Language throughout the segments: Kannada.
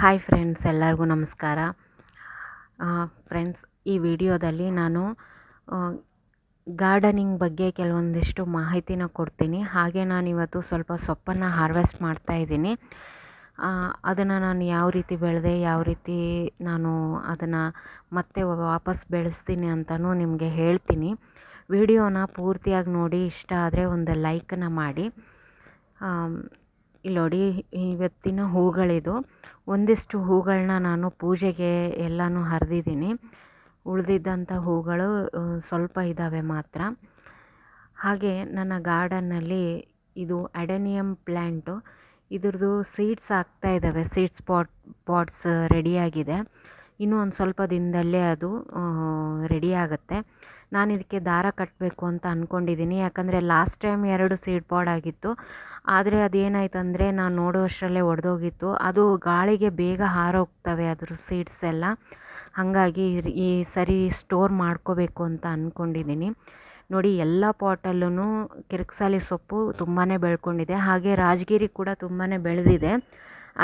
ಹಾಯ್ ಫ್ರೆಂಡ್ಸ್ ಎಲ್ಲರಿಗೂ ನಮಸ್ಕಾರ. ಫ್ರೆಂಡ್ಸ್ ಈ ವಿಡಿಯೋದಲ್ಲಿ ನಾನು ಗಾರ್ಡನಿಂಗ್ ಬಗ್ಗೆ ಕೆಲವೊಂದಿಷ್ಟು ಮಾಹಿತಿನ ಕೊಡ್ತೀನಿ. ಹಾಗೆ ನಾನು ಇವತ್ತು ಸ್ವಲ್ಪ ಸೊಪ್ಪನ್ನು ಹಾರ್ವೆಸ್ಟ್ ಮಾಡ್ತಾ ಇದ್ದೀನಿ. ಅದನ್ನು ನಾನು ಯಾವ ರೀತಿ ಬೆಳೆದೆ, ಯಾವ ರೀತಿ ನಾನು ಅದನ್ನು ಮತ್ತೆ ವಾಪಸ್ ಬೆಳೆಸ್ತೀನಿ ಅಂತಲೂ ನಿಮಗೆ ಹೇಳ್ತೀನಿ. ವಿಡಿಯೋನ ಪೂರ್ತಿಯಾಗಿ ನೋಡಿ, ಇಷ್ಟ ಆದರೆ ಒಂದು ಲೈಕನ್ನು ಮಾಡಿ. ಇಲ್ಲಿ ನೋಡಿ ಇವತ್ತಿನ ಹೂಗಳಿದು. ಒಂದಿಷ್ಟು ಹೂಗಳನ್ನ ನಾನು ಪೂಜೆಗೆ ಎಲ್ಲನೂ ಹರಿದಿದ್ದೀನಿ. ಉಳಿದಿದ್ದಂಥ ಹೂಗಳು ಸ್ವಲ್ಪ ಇದ್ದಾವೆ ಮಾತ್ರ. ಹಾಗೆ ನನ್ನ ಗಾರ್ಡನ್ನಲ್ಲಿ ಇದು ಅಡೆನಿಯಮ್ ಪ್ಲ್ಯಾಂಟು ಇದ್ರದ್ದು ಸೀಡ್ಸ್ ಆಗ್ತಾ ಇದ್ದಾವೆ ಸೀಡ್ಸ್ ಪಾಟ್, ಪಾಟ್ಸ್ ರೆಡಿಯಾಗಿದೆ. ಇನ್ನೂ ಒಂದು ಸ್ವಲ್ಪ ದಿನದಲ್ಲೇ ಅದು ರೆಡಿ ಆಗುತ್ತೆ. ನಾನು ಇದಕ್ಕೆ ದಾರ ಕಟ್ಟಬೇಕು ಅಂತ ಅಂದ್ಕೊಂಡಿದ್ದೀನಿ ಯಾಕಂದರೆ ಲಾಸ್ಟ್ ಟೈಮ್ ಎರಡು ಸೀಡ್ ಪಾಡ್ ಆಗಿತ್ತು. ಆದರೆ ಅದೇನಾಯ್ತು ಅಂದರೆ ನಾನು ನೋಡೋ ಅಷ್ಟರಲ್ಲೇ ಒಡೆದೋಗಿತ್ತು. ಅದು ಗಾಳಿಗೆ ಬೇಗ ಹಾರೋಗ್ತವೆ ಅದ್ರ ಸೀಡ್ಸ್ ಎಲ್ಲ. ಹಾಗಾಗಿ ಈ ಸರಿ ಸ್ಟೋರ್ ಮಾಡ್ಕೋಬೇಕು ಅಂತ ಅಂದ್ಕೊಂಡಿದ್ದೀನಿ ನೋಡಿ ಎಲ್ಲ ಪಾಟಲ್ಲೂ ಕಿರ್ಕ್ಸಾಲಿ ಸೊಪ್ಪು ತುಂಬಾ ಬೆಳ್ಕೊಂಡಿದೆ. ಹಾಗೆ ರಾಜಗಿರಿ ಕೂಡ ತುಂಬಾ ಬೆಳೆದಿದೆ.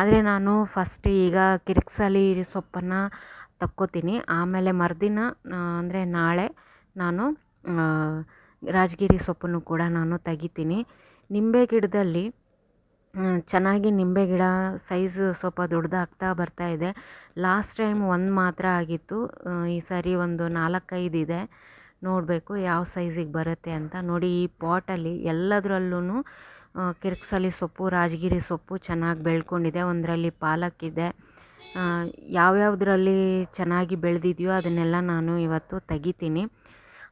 ಆದರೆ ನಾನು ಫಸ್ಟ್ ಈಗ ಕಿರ್ಕ್ಸಾಲಿ ಸೊಪ್ಪನ್ನು ತಕ್ಕೋತೀನಿ. ಆಮೇಲೆ ಮರುದಿನ ಅಂದರೆ ನಾಳೆ ನಾನು ರಾಜಗಿರಿ ಸೊಪ್ಪನ್ನು ಕೂಡ ನಾನು ತೆಗಿತೀನಿ. ನಿಂಬೆ ಗಿಡದಲ್ಲಿ ಚೆನ್ನಾಗಿ ನಿಂಬೆ ಗಿಡ ಸೈಜ್ ಸ್ವಲ್ಪ ದೊಡ್ಡದಾಗ್ತಾ ಬರ್ತಾ ಇದೆ. ಲಾಸ್ಟ್ ಟೈಮ್ ಒಂದು ಮಾತ್ರ ಆಗಿತ್ತು. ಈ ಸಾರಿ ಒಂದು ನಾಲ್ಕೈದು ಇದೆ. ನೋಡಬೇಕು ಯಾವ ಸೈಜಿಗೆ ಬರುತ್ತೆ ಅಂತ. ನೋಡಿ, ಈ ಪಾಟಲ್ಲಿ ಎಲ್ಲದರಲ್ಲೂ ಕಿರ್ಕ್ಸಲಿ ಸೊಪ್ಪು, ರಾಜಗಿರಿ ಸೊಪ್ಪು ಚೆನ್ನಾಗಿ ಬೆಳ್ಕೊಂಡಿದೆ. ಒಂದರಲ್ಲಿ ಪಾಲಕ್ ಇದೆ ಯಾವ್ಯಾವುದ್ರಲ್ಲಿ ಚೆನ್ನಾಗಿ ಬೆಳೆದಿದೆಯೋ ಅದನ್ನೆಲ್ಲ ನಾನು ಇವತ್ತು ತೆಗಿತೀನಿ.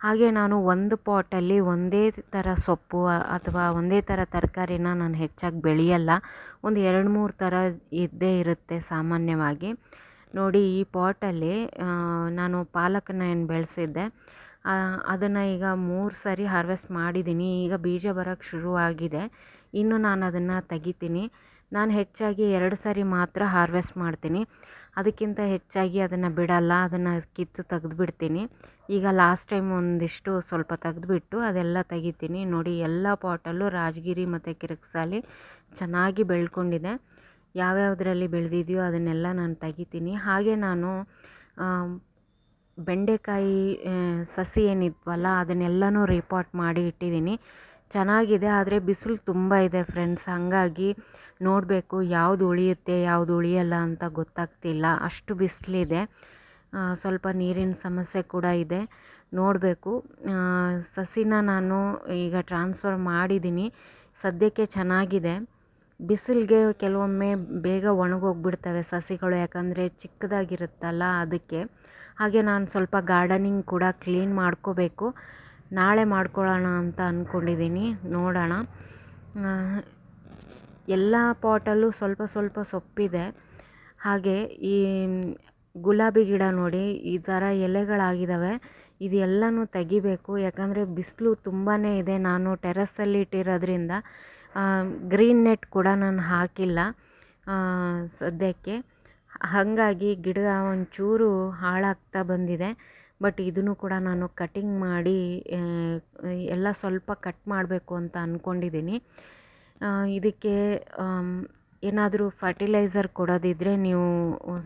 ಹಾಗೆ ನಾನು ಒಂದು ಪಾಟಲ್ಲಿ ಒಂದೇ ಥರ ಸೊಪ್ಪು, ಅಥವಾ ಒಂದೇ ಥರ ತರಕಾರಿನ ನಾನು ಹೆಚ್ಚಾಗಿ ಬೆಳೆಯಲ್ಲ. ಒಂದು ಎರಡು ಮೂರು ಥರ ಇದ್ದೇ ಇರುತ್ತೆ ಸಾಮಾನ್ಯವಾಗಿ. ನೋಡಿ, ಈ ಪಾಟಲ್ಲಿ ನಾನು ಪಾಲಕನ್ನ ಏನು ಬೆಳೆಸಿದ್ದೆ ಅದನ್ನು ಈಗ ಮೂರು ಸರಿ ಹಾರ್ವೆಸ್ಟ್ ಮಾಡಿದ್ದೀನಿ. ಈಗ ಬೀಜ ಬರೋಕ್ಕೆ ಶುರುವಾಗಿದೆ. ಇನ್ನು ನಾನು ಅದನ್ನು ತೆಗಿತೀನಿ. ನಾನು ಹೆಚ್ಚಾಗಿ ಎರಡು ಸರಿ ಮಾತ್ರ ಹಾರ್ವೆಸ್ಟ್ ಮಾಡ್ತೀನಿ. ಅದಕ್ಕಿಂತ ಹೆಚ್ಚಾಗಿ ಅದನ್ನು ಬಿಡಲ್ಲ, ಅದನ್ನು ಕಿತ್ತು ತೆಗೆದ್ಬಿಡ್ತೀನಿ. ಈಗ ಲಾಸ್ಟ್ ಟೈಮ್ ಒಂದಿಷ್ಟು ಸ್ವಲ್ಪ ತೆಗೆದ್ಬಿಟ್ಟು ಅದೆಲ್ಲ ತೆಗಿತೀನಿ. ನೋಡಿ, ಎಲ್ಲ ಪಾಟಲ್ಲೂ ರಾಜಗಿರಿ ಮತ್ತು ಕಿರಕ್ಸಾಲಿ ಚೆನ್ನಾಗಿ ಬೆಳ್ಕೊಂಡಿದೆ. ಯಾವ್ಯಾವುದ್ರಲ್ಲಿ ಬೆಳೆದಿದೆಯೋ ಅದನ್ನೆಲ್ಲ ನಾನು ತೆಗಿತೀನಿ. ಹಾಗೆ ನಾನು ಬೆಂಡೆಕಾಯಿ ಸಸಿ ಏನಿದ್ವಲ್ಲ ಅದನ್ನೆಲ್ಲನೂ ರೀಪಾಟ್ ಮಾಡಿ ಇಟ್ಟಿದ್ದೀನಿ. ಚೆನ್ನಾಗಿದೆ, ಆದರೆ ಬಿಸಿಲು ತುಂಬ ಇದೆ ಫ್ರೆಂಡ್ಸ್ ಹಾಗಾಗಿ ನೋಡಬೇಕು ಯಾವುದು ಉಳಿಯುತ್ತೆ, ಯಾವುದು ಉಳಿಯಲ್ಲ ಅಂತ ಗೊತ್ತಾಗ್ತಿಲ್ಲ. ಅಷ್ಟು ಬಿಸಿಲಿದೆ. ಸ್ವಲ್ಪ ನೀರಿನ ಸಮಸ್ಯೆ ಕೂಡ ಇದೆ. ನೋಡಬೇಕು. ಸಸಿನ ನಾನು ಈಗ ಟ್ರಾನ್ಸ್ಫರ್ ಮಾಡಿದ್ದೀನಿ. ಸದ್ಯಕ್ಕೆ ಚೆನ್ನಾಗಿದೆ. ಬಿಸಿಲಿಗೆ ಕೆಲವೊಮ್ಮೆ ಬೇಗ ಒಣಗೋಗ್ಬಿಡ್ತವೆ ಸಸಿಗಳು, ಯಾಕಂದರೆ ಚಿಕ್ಕದಾಗಿರುತ್ತಲ್ಲ ಅದಕ್ಕೆ. ಹಾಗೆ ನಾನು ಸ್ವಲ್ಪ ಗಾರ್ಡನಿಂಗ್ ಕೂಡ ಕ್ಲೀನ್ ಮಾಡ್ಕೋಬೇಕು. ನಾಳೆ ಮಾಡ್ಕೊಳ್ಳೋಣ ಅಂತ ಅಂದ್ಕೊಂಡಿದ್ದೀನಿ ನೋಡೋಣ. ಎಲ್ಲ ಪಾಟಲ್ಲೂ ಸ್ವಲ್ಪ ಸ್ವಲ್ಪ ಸೊಪ್ಪಿದೆ. ಹಾಗೆ ಈ ಗುಲಾಬಿ ಗಿಡ ನೋಡಿ, ಈ ಥರ ಎಲೆಗಳಾಗಿದ್ದಾವೆ ಇದೆಲ್ಲನೂ ತೆಗಿಬೇಕು. ಯಾಕಂದರೆ ಬಿಸಿಲು ತುಂಬಾ ಇದೆ. ನಾನು ಟೆರಸಲ್ಲಿ ಇಟ್ಟಿರೋದ್ರಿಂದ ಗ್ರೀನ್ ನೆಟ್ ಕೂಡ ನಾನು ಹಾಕಿಲ್ಲ ಸದ್ಯಕ್ಕೆ. ಹಾಗಾಗಿ ಗಿಡ ಒಂಚೂರು ಹಾಳಾಗ್ತಾ ಬಂದಿದೆ. ಬಟ್ ಇದನ್ನು ಕೂಡ ನಾನು ಕಟಿಂಗ್ ಮಾಡಿ ಎಲ್ಲ ಸ್ವಲ್ಪ ಕಟ್ ಮಾಡಬೇಕು ಅಂತ ಅಂದ್ಕೊಂಡಿದ್ದೀನಿ ಇದಕ್ಕೆ ಏನಾದರೂ ಫರ್ಟಿಲೈಸರ್ ಕೊಡೋದಿದ್ದರೆ ನೀವು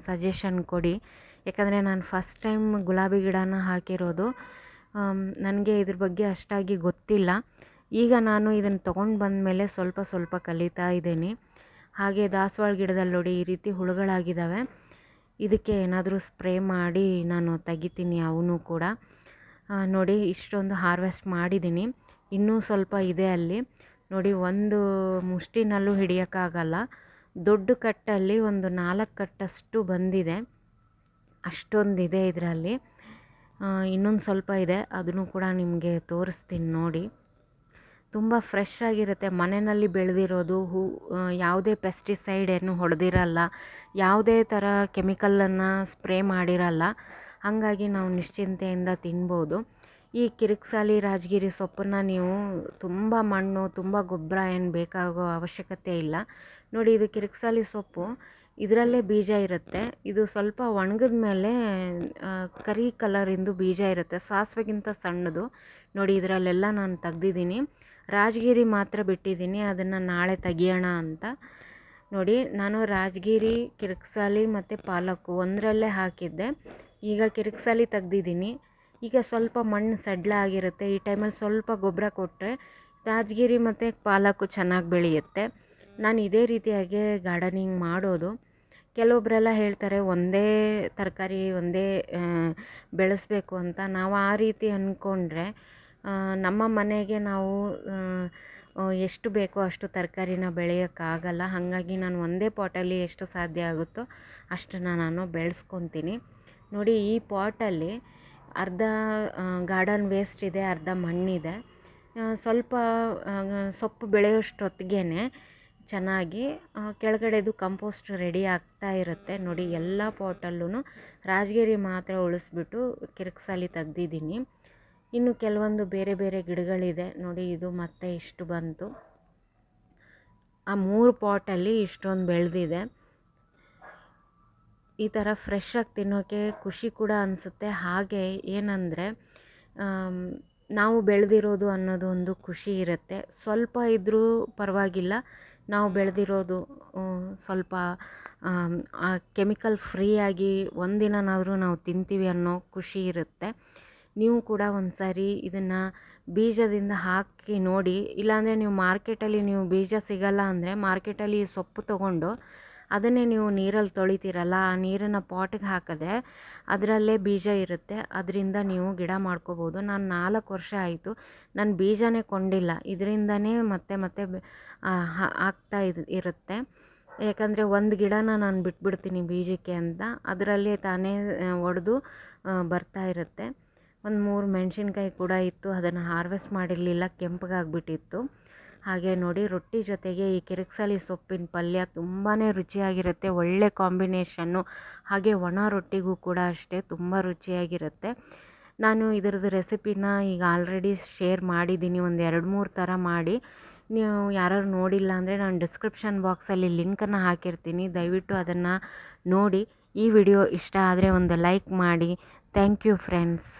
ಸಜೆಷನ್ ಕೊಡಿ. ಯಾಕಂದರೆ ನಾನು ಫಸ್ಟ್ ಟೈಮ್ ಗುಲಾಬಿ ಗಿಡನ ಹಾಕಿರೋದು. ನನಗೆ ಇದ್ರ ಬಗ್ಗೆ ಅಷ್ಟಾಗಿ ಗೊತ್ತಿಲ್ಲ. ಈಗ ನಾನು ಇದನ್ನು ತೊಗೊಂಡು ಬಂದಮೇಲೆ ಸ್ವಲ್ಪ ಸ್ವಲ್ಪ ಕಲಿತಾ ಇದ್ದೀನಿ. ಹಾಗೆ ದಾಸವಾಳ ಗಿಡದಲ್ಲಿ ನೋಡಿ ಈ ರೀತಿ ಹುಳುಗಳಾಗಿದ್ದಾವೆ. ಇದಕ್ಕೆ ಏನಾದರೂ ಸ್ಪ್ರೇ ಮಾಡಿ ನಾನು ತೆಗಿತೀನಿ ಅವನು ಕೂಡ. ನೋಡಿ ಇಷ್ಟೊಂದು ಹಾರ್ವೆಸ್ಟ್ ಮಾಡಿದ್ದೀನಿ. ಇನ್ನೂ ಸ್ವಲ್ಪ ಇದೆ ಅಲ್ಲಿ. ನೋಡಿ ಒಂದು ಮುಷ್ಟಿನಲ್ಲೂ ಹಿಡಿಯೋಕ್ಕಾಗಲ್ಲ. ದೊಡ್ಡ ಕಟ್ಟಲ್ಲಿ ಒಂದು ನಾಲ್ಕು ಕಟ್ಟಷ್ಟು ಬಂದಿದೆ. ಅಷ್ಟೊಂದಿದೆ ಇದರಲ್ಲಿ. ಇನ್ನೊಂದು ಸ್ವಲ್ಪ ಇದೆ. ಅದನ್ನು ಕೂಡ ನಿಮಗೆ ತೋರಿಸ್ತೀನಿ ನೋಡಿ. ತುಂಬ ಫ್ರೆಶ್ ಆಗಿರುತ್ತೆ. ಮನೆಯಲ್ಲಿ ಬೆಳೆದಿರೋದು ಹೂ ಯಾವುದೇ ಪೆಸ್ಟಿಸೈಡ್ ಏನು ಹೊಡೆದಿರಲ್ಲ, ಯಾವುದೇ ಥರ ಕೆಮಿಕಲನ್ನು ಸ್ಪ್ರೇ ಮಾಡಿರಲ್ಲ, ಹಾಗಾಗಿ ನಾವು ನಿಶ್ಚಿಂತೆಯಿಂದ ತಿನ್ಬೋದು. ಈ ಕಿರಿಕ್ಸಾಲಿ ರಾಜಗಿರಿ ಸೊಪ್ಪನ್ನು ನೀವು ತುಂಬ ಮಣ್ಣು, ತುಂಬ ಗೊಬ್ಬರ ಏನು ಬೇಕಾಗೋ ಅವಶ್ಯಕತೆ ಇಲ್ಲ. ನೋಡಿ, ಇದು ಕಿರಿಕ್ಸಾಲಿ ಸೊಪ್ಪು, ಇದರಲ್ಲೇ ಬೀಜ ಇರುತ್ತೆ. ಇದು ಸ್ವಲ್ಪ ಒಣಗಿದ ಮೇಲೆ ಕರಿ ಕಲರಿಂದು ಬೀಜ ಇರುತ್ತೆ. ಸಾಸಿವೆಗಿಂತ ಸಣ್ಣದು. ನೋಡಿ, ಇದರಲ್ಲೆಲ್ಲ ನಾನು ತೆಗ್ದಿದ್ದೀನಿ. ರಾಜಗಿರಿ ಮಾತ್ರ ಬಿಟ್ಟಿದ್ದೀನಿ, ಅದನ್ನು ನಾಳೆ ತೆಗಿಯೋಣ ಅಂತ. ನೋಡಿ, ನಾನು ರಾಜಗಿರಿ, ಕಿರಿಕ್ಸಾಲಿ ಮತ್ತು ಪಾಲಕ್ಕು ಒಂದರಲ್ಲೇ ಹಾಕಿದ್ದೆ. ಈಗ ಕಿರಿಕ್ಸಾಲಿ ತೆಗ್ದಿದ್ದೀನಿ. ಈಗ ಸ್ವಲ್ಪ ಮಣ್ಣು ಸಡ್ಲ ಆಗಿರುತ್ತೆ. ಈ ಟೈಮಲ್ಲಿ ಸ್ವಲ್ಪ ಗೊಬ್ಬರ ಕೊಟ್ಟರೆ ರಾಜಗಿರಿ ಮತ್ತು ಪಾಲಕ್ಕು ಚೆನ್ನಾಗಿ ಬೆಳೆಯುತ್ತೆ. ನಾನು ಇದೇ ರೀತಿಯಾಗಿ ಗಾರ್ಡನಿಂಗ್ ಮಾಡೋದು. ಕೆಲವೊಬ್ಬರೆಲ್ಲ ಹೇಳ್ತಾರೆ, ಒಂದೇ ತರಕಾರಿ ಒಂದೇ ಬೆಳೆಸಬೇಕು ಅಂತ. ನಾವು ಆ ರೀತಿ ಅಂದ್ಕೊಂಡ್ರೆ ನಮ್ಮ ಮನೆಗೆ ನಾವು ಎಷ್ಟು ಬೇಕೋ ಅಷ್ಟು ತರಕಾರಿನ ಬೆಳೆಯೋಕ್ಕಾಗಲ್ಲ. ಹಾಗಾಗಿ ನಾನು ಒಂದೇ ಪಾಟಲ್ಲಿ ಎಷ್ಟು ಸಾಧ್ಯ ಆಗುತ್ತೋ ಅಷ್ಟನ್ನು ನಾನು ಬೆಳೆಸ್ಕೊತೀನಿ. ನೋಡಿ, ಈ ಪಾಟಲ್ಲಿ ಅರ್ಧ ಗಾರ್ಡನ್ ವೇಸ್ಟ್ ಇದೆ, ಅರ್ಧ ಮಣ್ಣಿದೆ. ಸ್ವಲ್ಪ ಸೊಪ್ಪು ಬೆಳೆಯೋಷ್ಟೊತ್ತಿಗೆ ಚೆನ್ನಾಗಿ ಕೆಳಗಡೆದು ಕಂಪೋಸ್ಟ್ ರೆಡಿ ಆಗ್ತಾ ಇರುತ್ತೆ. ನೋಡಿ, ಎಲ್ಲ ಪಾಟಲ್ಲೂ ರಾಜಗಿರಿ ಮಾತ್ರ ಉಳಿಸ್ಬಿಟ್ಟು ಕಿರಿಕ್ಸಾಲಿ ತೆಗ್ದಿದ್ದೀನಿ. ಇನ್ನು ಕೆಲವೊಂದು ಬೇರೆ ಬೇರೆ ಗಿಡಗಳಿದೆ. ನೋಡಿ, ಇದು ಮತ್ತೆ ಇಷ್ಟು ಬಂತು. ಆ ಮೂರು ಪಾಟಲ್ಲಿ ಇಷ್ಟೊಂದು ಬೆಳೆದಿದೆ. ಈ ಥರ ಫ್ರೆಶ್ ಆಗಿ ತಿನ್ನೋಕ್ಕೆ ಖುಷಿ ಕೂಡ ಅನಿಸುತ್ತೆ. ಹಾಗೆ ಏನಂದರೆ ನಾವು ಬೆಳೆದಿರೋದು ಅನ್ನೋದು ಒಂದು ಖುಷಿ ಇರುತ್ತೆ. ಸ್ವಲ್ಪ ಇದ್ದರೂ ಪರವಾಗಿಲ್ಲ. ನಾವು ಬೆಳೆದಿರೋದು ಸ್ವಲ್ಪ ಕೆಮಿಕಲ್ ಫ್ರೀಯಾಗಿ ಒಂದಿನನಾದರೂ ನಾವು ತಿಂತೀವಿ ಅನ್ನೋ ಖುಷಿ ಇರುತ್ತೆ. ನೀವು ಕೂಡ ಒಂದು ಸಾರಿ ಇದನ್ನು ಬೀಜದಿಂದ ಹಾಕಿ ನೋಡಿ. ಇಲ್ಲಾಂದರೆ ನೀವು ಮಾರ್ಕೆಟಲ್ಲಿ ನೀವು ಬೀಜ ಸಿಗಲ್ಲ ಅಂದರೆ ಮಾರ್ಕೆಟಲ್ಲಿ ಸೊಪ್ಪು ತೊಗೊಂಡು ಅದನ್ನೇ ನೀವು ನೀರಲ್ಲಿ ತೊಳಿತೀರಲ್ಲ, ಆ ನೀರನ್ನು ಪಾಟಿಗೆ ಹಾಕಿದ್ರೆ ಅದರಲ್ಲೇ ಬೀಜ ಇರುತ್ತೆ. ಅದರಿಂದ ನೀವು ಗಿಡ ಮಾಡ್ಕೋಬೋದು. ನಾನು ನಾಲ್ಕು ವರ್ಷ ಆಯಿತು ನಾನು ಬೀಜನೇ ಕೊಂಡಿಲ್ಲ. ಇದರಿಂದನೇ ಮತ್ತೆ ಮತ್ತೆ ಆಗ್ತಾ ಇದು, ಇರುತ್ತೆ. ಯಾಕಂದರೆ ಒಂದು ಗಿಡನ ನಾನು ಬಿಟ್ಬಿಡ್ತೀನಿ ಬೀಜಕ್ಕೆ ಅಂತ. ಅದರಲ್ಲೇ ತಾನೇ ಒಡೆದು ಬರ್ತಾ ಇರುತ್ತೆ. ಒಂದು ಮೂರು ಮೆಣಸಿನ್ಕಾಯಿ ಕೂಡ ಇತ್ತು, ಅದನ್ನು ಹಾರ್ವೆಸ್ಟ್ ಮಾಡಿರಲಿಲ್ಲ, ಕೆಂಪಗಾಗ್ಬಿಟ್ಟಿತ್ತು. ಹಾಗೆ ನೋಡಿ ರೊಟ್ಟಿ ಜೊತೆಗೆ ಈ ಕಿರಿಕ್ಸಾಲಿ ಸೊಪ್ಪಿನ ಪಲ್ಯ ತುಂಬಾ ರುಚಿಯಾಗಿರುತ್ತೆ, ಒಳ್ಳೆ ಕಾಂಬಿನೇಷನ್ನು. ಹಾಗೆ ಒಣ ರೊಟ್ಟಿಗೂ ಕೂಡ ಅಷ್ಟೇ ತುಂಬ ರುಚಿಯಾಗಿರುತ್ತೆ. ನಾನು ಇದರದ್ದು ರೆಸಿಪಿನ ಈಗ ಆಲ್ರೆಡಿ ಶೇರ್ ಮಾಡಿದ್ದೀನಿ, ಒಂದು ಎರಡು ಮೂರು ಥರ ಮಾಡಿ. ನೀವು ಯಾರು ನೋಡಿಲ್ಲ ಅಂದರೆ ನಾನು ಡಿಸ್ಕ್ರಿಪ್ಷನ್ ಬಾಕ್ಸಲ್ಲಿ ಲಿಂಕನ್ನು ಹಾಕಿರ್ತೀನಿ, ದಯವಿಟ್ಟು ಅದನ್ನು ನೋಡಿ. ಈ ವಿಡಿಯೋ ಇಷ್ಟ ಆದರೆ ಒಂದು ಲೈಕ್ ಮಾಡಿ. Thank you friends